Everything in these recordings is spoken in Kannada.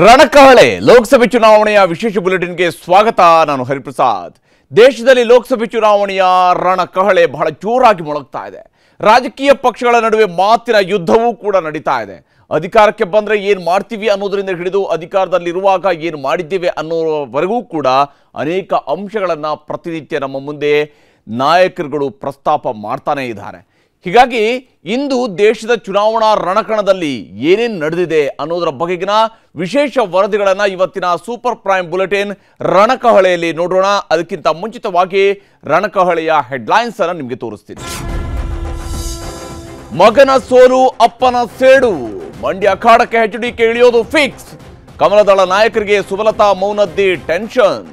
ರಣಕಹಳೆ ಲೋಕಸಭೆ ಚುನಾವಣೆಯ ವಿಶೇಷ ಬುಲೆಟಿನ್ಗೆ ಸ್ವಾಗತ, ನಾನು ಹರಿಪ್ರಸಾದ್. ದೇಶದಲ್ಲಿ ಲೋಕಸಭೆ ಚುನಾವಣೆಯ ರಣಕಹಳೆ ಬಹಳ ಜೋರಾಗಿ ಮೊಳಗ್ತಾ ಇದೆ. ರಾಜಕೀಯ ಪಕ್ಷಗಳ ನಡುವೆ ಮಾತಿನ ಯುದ್ಧವೂ ಕೂಡ ನಡೀತಾ ಇದೆ. ಅಧಿಕಾರಕ್ಕೆ ಬಂದರೆ ಏನು ಮಾಡ್ತೀವಿ ಅನ್ನೋದರಿಂದ ಹಿಡಿದು ಅಧಿಕಾರದಲ್ಲಿರುವಾಗ ಏನು ಮಾಡಿದ್ದೇವೆ ಅನ್ನೋವರೆಗೂ ಕೂಡ ಅನೇಕ ಅಂಶಗಳನ್ನು ಪ್ರತಿನಿತ್ಯ ನಮ್ಮ ಮುಂದೆ ನಾಯಕರುಗಳು ಪ್ರಸ್ತಾಪ ಮಾಡ್ತಾನೇ ಇದ್ದಾರೆ. ಹೀಗಾಗಿ ಇಂದು ದೇಶದ ಚುನಾವಣಾ ರಣಕಣದಲ್ಲಿ ಏನೇನು ನಡೆದಿದೆ ಅನ್ನೋದರ ಬಗೆಗಿನ ವಿಶೇಷ ವರದಿಗಳನ್ನು ಇವತ್ತಿನ ಸೂಪರ್ ಪ್ರೈಮ್ ಬುಲೆಟಿನ್ ರಣಕಹಳೆಯಲ್ಲಿ ನೋಡೋಣ. ಅದಕ್ಕಿಂತ ಮುಂಚಿತವಾಗಿ ರಣಕಹಳೆಯ ಹೆಡ್ಲೈನ್ಸ್ ಅನ್ನು ನಿಮಗೆ ತೋರಿಸ್ತೀನಿ. ಮಗನ ಸೋಲು, ಅಪ್ಪನ ಸೇಡು. ಮಂಡ್ಯ ಅಖಾಡಕ್ಕೆ ಎಚ್ ಇಳಿಯೋದು ಫಿಕ್ಸ್ ಕಮಲದಳ ನಾಯಕರಿಗೆ ಸುಬಲತಾ ಮೌನದ್ದಿ ಟೆನ್ಷನ್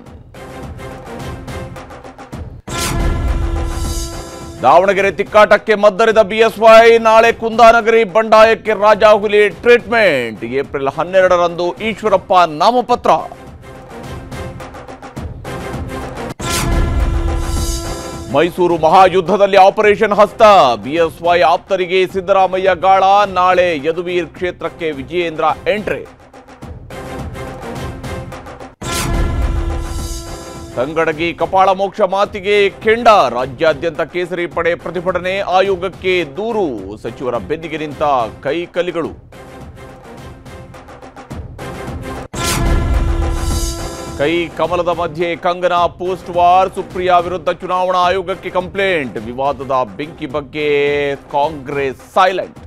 ದಾವಣಗೆರೆ ತಿಕ್ಕಾಟಕ್ಕೆ ಮದ್ದರಿದ ಬಿಎಸ್ವೈ ನಾಳೆ ಕುಂದಾನಗರಿ ಬಂಡಾಯಕ್ಕೆ ರಾಜಾಹುಲಿ ಟ್ರೀಟ್ಮೆಂಟ್. ಏಪ್ರಿಲ್ ಹನ್ನೆರಡರಂದು ಈಶ್ವರಪ್ಪ ನಾಮಪತ್ರ. ಮೈಸೂರು ಮಹಾಯುದ್ಧದಲ್ಲಿ ಆಪರೇಷನ್ ಹಸ್ತ. ಬಿಎಸ್ವೈ ಆಪ್ತರಿಗೆ ಸಿದ್ದರಾಮಯ್ಯ ಗಾಳ. ನಾಳೆ ಯದುವೀರ್ ಕ್ಷೇತ್ರಕ್ಕೆ ವಿಜಯೇಂದ್ರ ಎಂಟ್ರಿ. ತಂಗಡಗಿ ಕಪಾಳ ಮೋಕ್ಷ ಮಾತಿಗೆ ಕೆಂಡ. ರಾಜ್ಯಾದ್ಯಂತ ಕೇಸರಿ ಪಡೆ ಪ್ರತಿಭಟನೆ ಆಯೋಗಕ್ಕೆ ದೂರು. ಸಚಿವರ ಬೆನ್ನಿಗೆ ನಿಂತ ಕೈಕಲಿಗಳು ಕೈ ಕಮಲದ ಮಧ್ಯೆ ಕಂಗನಾ ಪೋಸ್ಟ್ ವಾರ್. ಸುಪ್ರಿಯಾ ವಿರುದ್ಧ ಚುನಾವಣಾ ಆಯೋಗಕ್ಕೆ ಕಂಪ್ಲೇಂಟ್. ವಿವಾದದ ಬೆಂಕಿ ಬಗ್ಗೆ ಕಾಂಗ್ರೆಸ್ ಸೈಲೆಂಟ್.